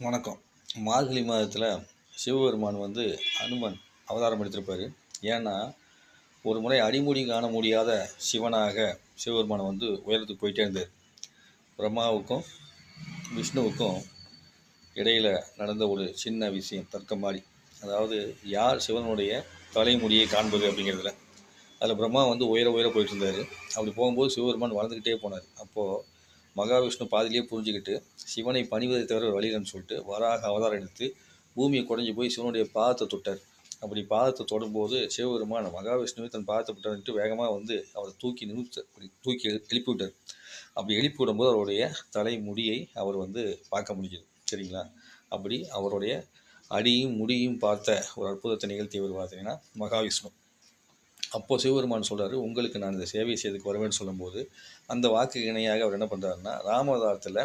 வணக்கம். மார்கழி மாதத்தில் சிவபெருமான் வந்து அனுமன் அவதாரம் எடுத்திருப்பார். ஏன்னா ஒரு முறை அடிமுடி காண முடியாத சிவனாக சிவபெருமான் வந்து உயரத்துக்கு போயிட்டே இருந்தார். பிரம்மாவுக்கும் விஷ்ணுவுக்கும் இடையில் நடந்த ஒரு சின்ன விஷயம் தர்க்கம் மாதிரி. அதாவது யார் சிவனுடைய தலைமுடியை காண்பது அப்படிங்கிறதுல. அதில் பிரம்மா வந்து உயர உயர போயிட்டு இருந்தார். அப்படி போகும்போது சிவபெருமான் வளர்ந்துக்கிட்டே போனார். அப்போது மகாவிஷ்ணு பாதிலேயே புரிஞ்சுக்கிட்டு சிவனை பணிவதை தவிர வழியிலன்னு சொல்லிட்டு வராக அவதாரம் எடுத்து பூமியை குறைஞ்சி போய் சிவனுடைய பாதத்தை தொட்டார். அப்படி பாதத்தை தொடும்போது சிவபெருமான் மகாவிஷ்ணுவை தன் பாதத்தை தொட்டார்ட்டு வேகமாக வந்து அவரை தூக்கி நிமித்த அப்படி தூக்கி எழு- எழுப்பி விட்டார். அப்படி எழுப்பி விடும்போது அவருடைய தலை முடியை அவர் வந்து பார்க்க முடிஞ்சது. சரிங்களா? அப்படி அவருடைய அடியும் முடியும் பார்த்த ஒரு அற்புதத்தை நிகழ்த்தியவர் பார்த்தீங்கன்னா மகாவிஷ்ணு. அப்போது சிவபெருமான் சொல்கிறாரு உங்களுக்கு நான் இந்த சேவை செய்துக்கு வருவேன்னு சொல்லும்போது அந்த வாக்கு இணையாக அவர் என்ன பண்ணுறாருன்னா ராமதாரத்தில்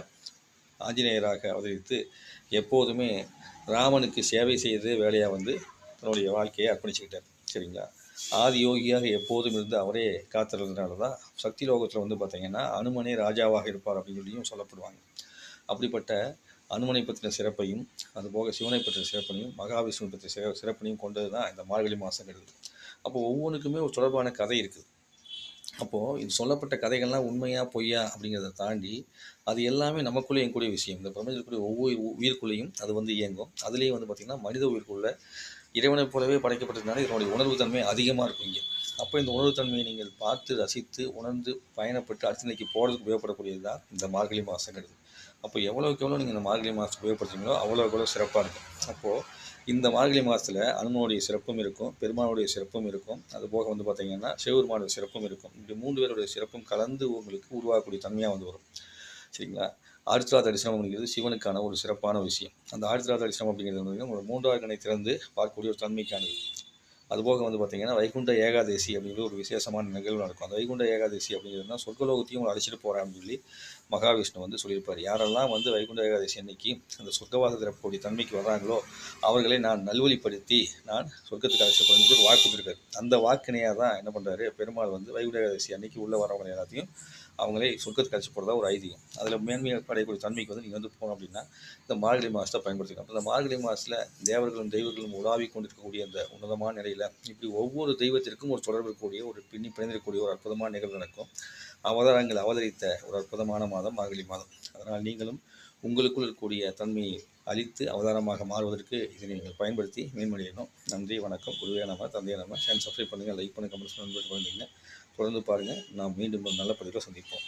ஆஞ்சநேயராக அவதரித்து எப்போதுமே ராமனுக்கு சேவை செய்ததே வேலையாக வந்து தன்னுடைய வாழ்க்கையை அர்ப்பணிச்சுக்கிட்டார். சரிங்களா? ஆதி யோகியாக எப்போதும் இருந்து அவரே காத்திருந்ததுனால தான் சக்தி லோகத்தில் வந்து பார்த்திங்கன்னா அனுமனே ராஜாவாக இருப்பார் அப்படின்னு சொல்லியும் சொல்லப்படுவாங்க. அப்படிப்பட்ட அனுமனை பற்றின சிறப்பையும் அதுபோக சிவனை பற்றின சிறப்பையும் மகாவிஷ்ணு பற்றிய சிற சிறப்பையும் கொண்டது தான் இந்த மார்கழி மாதங்கிறது அப்போ ஒவ்வொன்றுக்குமே ஒரு தொடர்பான கதை இருக்குது. அப்போது இது சொல்லப்பட்ட கதைகள்லாம் உண்மையாக பொய்யா அப்படிங்கிறத தாண்டி அது எல்லாமே நமக்குள்ளே இயங்கக்கூடிய விஷயம். இந்த பிரபஞ்சத்துக்குரிய ஒவ்வொரு உயிருக்குள்ளேயும் உயிர்க்குள்ளேயும் அது வந்து இயங்கும். அதுலேயும் வந்து பார்த்திங்கன்னா மனித உயிர்க்குள்ள இறைவனைப் போலவே படைக்கப்பட்டிருந்தாலும் இதனுடைய உணர்வு தன்மை அதிகமாக இருக்கும் இங்கே. அப்போ இந்த உணர்வு தன்மையை நீங்கள் பார்த்து ரசித்து உணர்ந்து பயணப்பட்டு அடுத்த நிலைக்கு போகிறதுக்கு உபயோகப்படக்கூடியது தான் இந்த மார்கழி மாதங்கிறது அப்போ எவ்வளோக்கு எவ்வளோ நீங்கள் இந்த மார்கழி மாதத்தை உபயோகப்படுத்துறீங்களோ அவ்வளோ எவ்வளோ சிறப்பாக இருக்கும். அப்போது இந்த மார்கழி மாதத்தில் அனுமனுடைய சிறப்பும் இருக்கும் பெருமானுடைய சிறப்பும் இருக்கும். அது போக வந்து பார்த்தீங்கன்னா சிவபெருமானுடைய சிறப்பும் இருக்கும். இப்படி மூன்று பேருடைய சிறப்பும் கலந்து உங்களுக்கு உருவாகக்கூடிய தன்மையாக வந்து வரும். சரிங்களா? ஆழ்த்திரா தரிசனம் அப்படிங்கிறது சிவனுக்கான ஒரு சிறப்பான விஷயம். அந்த ஆழ்த்திரா தரிசனம் அப்படிங்கிறது வந்து ஒரு மூன்றாவது கணை திறந்து பார்க்கக்கூடிய ஒரு தன்மைக்கானது. அதுபோக வந்து பார்த்திங்கன்னா வைகுண்ட ஏகாதசி அப்படிங்கிற ஒரு விசேஷமான நிகழ்வு நடக்கும். அந்த வைகுண்ட ஏகாதசி அப்படிங்கிறதுனா சொர்க்கலோகத்தையும் உங்களை அழைச்சிட்டு போகிறான்னு சொல்லி மகாவிஷ்ணு வந்து சொல்லியிருப்பார். யாரெல்லாம் வந்து வைகுண்ட ஏகாதசி அன்னைக்கு அந்த சொர்க்கவாத திறப்பக்கூடிய தன்மைக்கு வர்றாங்களோ அவர்களை நான் நல்வழிப்படுத்தி நான் சொர்க்கத்துக்கு அழைச்சிட்டு போகிறேன் வாக்கு கொடுத்துருக்காரு. அந்த வாக்கினையாக தான் என்ன பண்ணுறாரு பெருமாள் வந்து வைகுண்ட ஏகாதசி அன்னைக்கு உள்ளே வரவங்க எல்லாத்தையும் அவங்களே சொர்க்கத்துக்கு அழைச்சி போகிறதா ஒரு ஐதீகம். அதில் மேன்மையை படையக்கூடிய தன்மைக்கு வந்து நீங்கள் வந்து போனோம் அப்படின்னா இந்த மார்கழி மாதத்தை பயன்படுத்திக்கலாம். இந்த மார்கழி மாதத்தில் தேவர்களும் தெய்வர்களும் உலாவி கொண்டிருக்கக்கூடிய அந்த உன்னதமான நிலையில் இப்படி ஒவ்வொரு தெய்வத்திற்கும் ஒரு தொடர்பு இருக்கக்கூடிய ஒரு பின்னி பிணைந்திருக்கக்கூடிய ஒரு அற்புதமான நிகழ்வு நடக்கும். அவதாரங்கள் அவதரித்த ஒரு அற்புதமான மாதம் மார்கழி மாதம். அதனால் நீங்களும் உங்களுக்குள் இருக்கக்கூடிய தன்மையை அழித்து அவதாரமாக மாறுவதற்கு இதை நீங்கள் பயன்படுத்தி மேன்மொழியணும் நன்றி வணக்கம். குருவே நம்ம தந்தையை நம்ம சேனல் சப்ஸ்கிரைப் பண்ணுங்கள் லைக் பண்ணுங்கள் கமெண்ட்ஸ் பண்ணுங்கள் தொடர்ந்து பாருங்கள் நாம் மீண்டும் ஒரு நல்ல பதிவில் சந்திப்போம்.